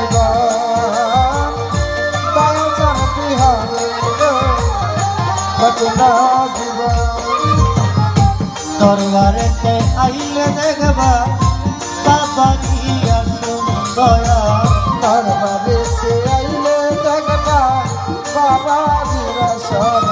জীবন তাই চাহতি হবে ঘটনা জীবন। দরবারেতে আইলে দেখবা বাবারিয়া সুন্দরা দরবারেতে আইলে দেখবা, বাবা বিরাসন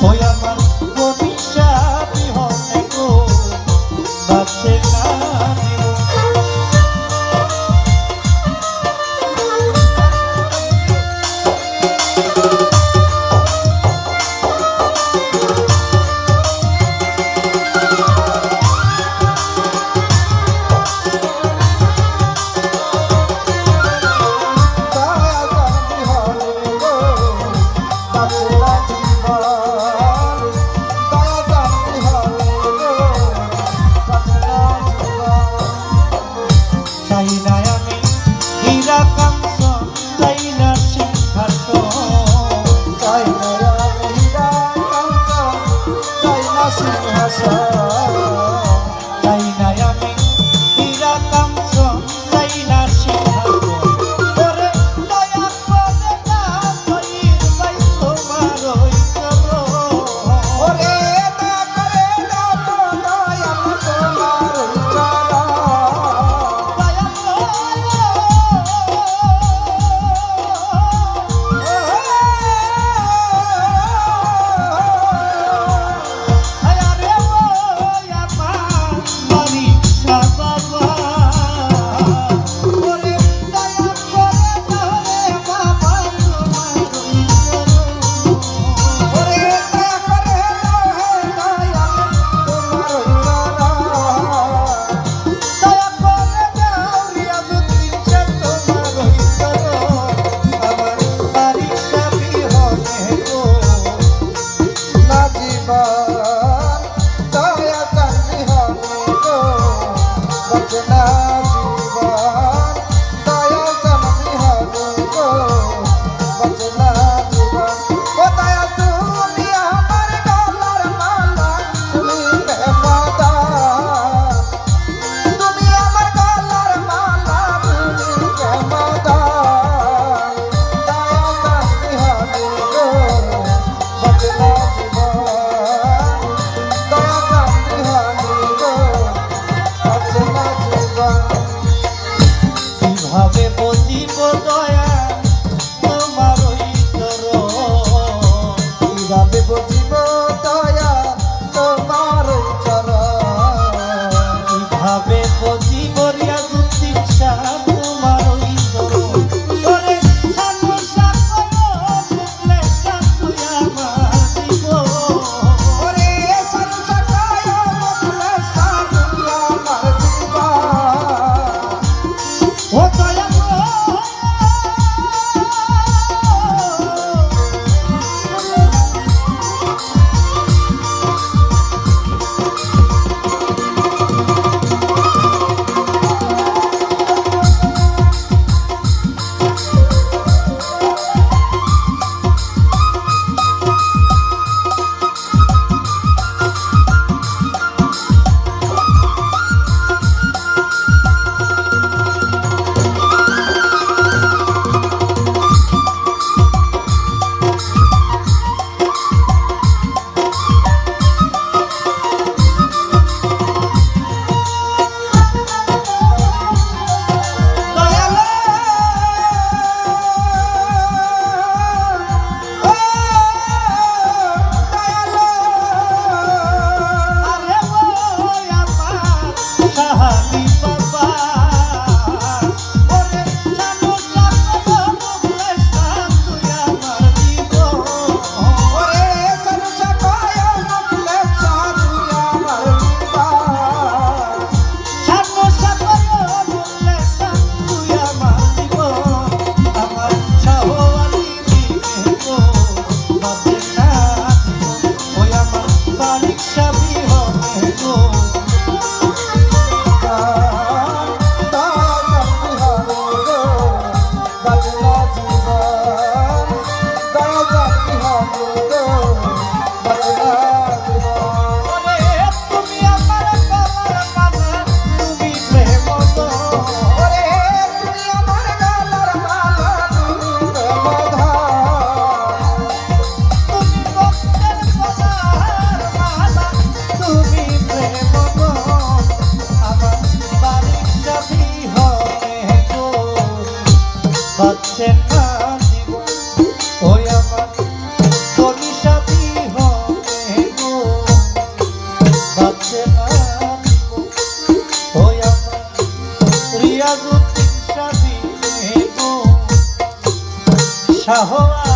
Hoy amar শাহওয়া